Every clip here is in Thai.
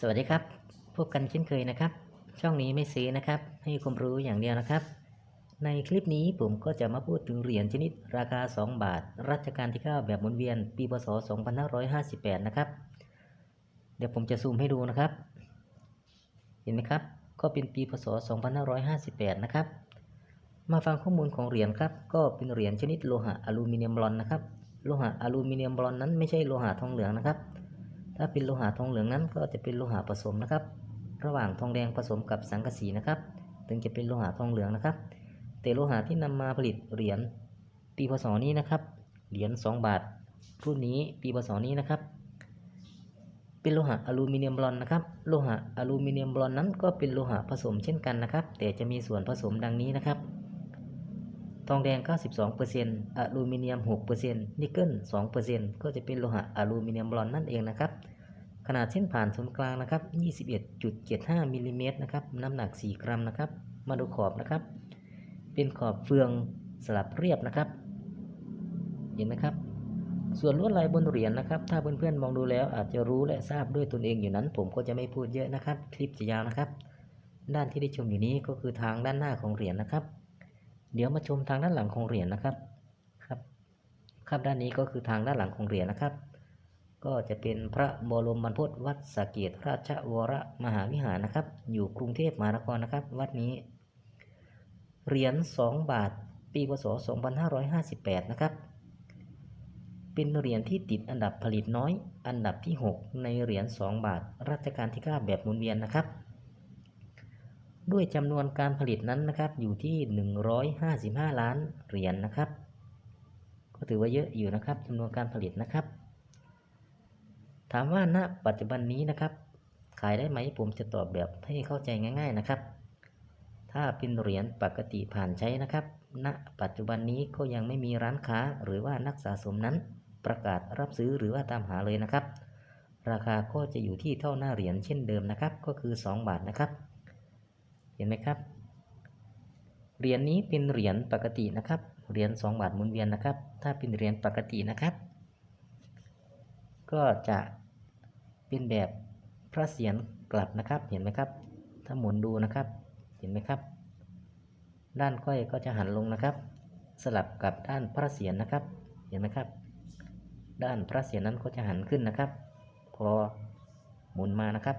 สวัสดีครับ พบกันเช่นเคยนะครับ ช่องนี้ไม่ซื้อนะครับ ให้ความรู้อย่างเดียวนะครับ ในคลิปนี้ผมก็จะมาพูดถึงเหรียญชนิดราคา 2 บาท รัชกาลที่ 9 แบบหมุนเวียน ปีพศ 2558 นะครับ เดี๋ยวผมจะซูมให้ดูนะครับ เห็นไหมครับ ก็เป็นปีพศ 2558 นะครับ มาฟังข้อมูลของเหรียญครับ ก็เป็นเหรียญชนิดโลหะอลูมิเนียมบลอนนะครับ โลหะอลูมิเนียมบลอนนั้นไม่ใช่โลหะทองเหลืองนะครับ ถ้าเป็นโลหะทองเหลืองนั้นก็จะเป็นโลหะผสมนะครับ ระหว่างทองแดงผสมกับสังกะสีนะครับถึงจะเป็นโลหะทองเหลืองนะครับ แต่โลหะที่นำมาผลิตเหรียญปีพศนี้นะครับ เหรียญ2บาทรุ่นนี้ปีพศนี้นะครับ เป็นโลหะอลูมิเนียมบลอนนะครับ โลหะอลูมิเนียมบลอนนั้นก็เป็นโลหะผสมเช่นกันนะครับ แต่จะมีส่วนผสมดังนี้นะครับ ทองแดง 92%อลูมิเนียม 6%นิกเกิล 2%ก็จะเป็นโลหะอลูมิเนียมบอนนั่นเองนะครับ ขนาดเส้นผ่านศูนย์กลางนะครับ 21.75มิลลิเมตรนะครับ น้ำหนัก 4 กรัมนะครับ มาดูขอบนะครับ เป็นขอบเฟืองสลับเรียบนะครับ เห็นไหมครับ ส่วนลวดลายบนเหรียญนะครับ ถ้าเพื่อนๆมองดูแล้วอาจจะรู้และทราบด้วยตนเองอยู่นั้น ผมก็จะไม่พูดเยอะนะครับ คลิปจะยาวนะครับ ด้านที่ได้ชมอยู่นี้ก็คือทางด้านหน้าของเหรียญนะครับ เดี๋ยวมาชมทางด้านหลังของเหรียญนะครับครับครับด้านนี้ก็คือทางด้านหลังของเหรียญนะครับ ก็จะเป็นพระบรมบรรพตวัดสะเกตราชวรมหาวิหารนะครับ อยู่กรุงเทพมหานครนะครับ วัดนี้ เหรียญ2บาทปีพศ2558 นะครับ เป็นเหรียญที่ติดอันดับผลิตน้อย อันดับที่ 6 ในเหรียญ2บาทรัชกาลที่ 9 แบบหมุนเวียนนะครับ ด้วยจำนวนการผลิตนั้นนะครับอยู่ที่ 155 ล้านเหรียญนะครับ ก็ถือว่าเยอะอยู่นะครับจำนวนการผลิตนะครับ ถามว่าณปัจจุบันนี้นะครับ ขายได้ไหมผมจะตอบแบบให้เข้าใจง่าย ๆนะครับ ถ้าเป็นเหรียญปกติผ่านใช้นะครับณปัจจุบันนี้ก็ยังไม่มีร้านค้าหรือว่านักสะสมนั้น ประกาศรับซื้อหรือว่าตามหาเลยนะครับ ราคาก็จะอยู่ที่เท่าหน้าเหรียญเช่นเดิมนะครับ ก็คือ 2 บาทนะครับ เห็นไหมครับ เหรียญนี้เป็นเหรียญปกตินะครับ เหรียญ2บาทหมุนเวียนนะครับ ถ้าเป็นเหรียญปกตินะครับ ก็จะเป็นแบบพระเศียรกลับนะครับ เห็นไหมครับ ถ้าหมุนดูนะครับ เห็นไหมครับ ด้านก้อยก็จะหันลงนะครับ สลับกับด้านพระเศียรนะครับ เห็นไหมครับ ด้านพระเศียรนั้นก็จะหันขึ้นนะครับ พอหมุนมานะครับ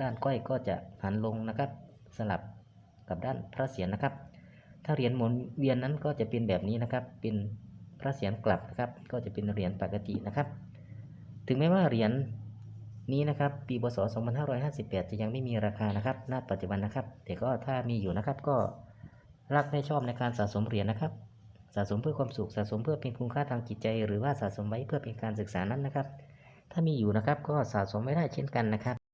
ด้านก้อยก็จะหันลงนะครับ สลับกับด้านพระเศียรนะครับ ถ้าเหรียญหมุนเวียนนั้นก็จะเป็นแบบนี้นะครับ เป็นพระเศียรกลับนะครับ ก็จะเป็นเหรียญปกตินะครับ ถึงแม้ว่าเหรียญนี้นะครับ ปีพศ 2558 จะยังไม่มีราคานะครับ ณ ปัจจุบันนะครับ แต่ก็ถ้ามีอยู่นะครับ ก็รักและชอบในการสะสมเหรียญนะครับ สะสมเพื่อความสุข สะสมเพื่อเป็นคุณค่าทางจิตใจ หรือว่าสะสมไว้เพื่อเป็นการศึกษานั้นนะครับ ถ้ามีอยู่นะครับ ก็สะสมไม่ได้เช่นกันนะครับ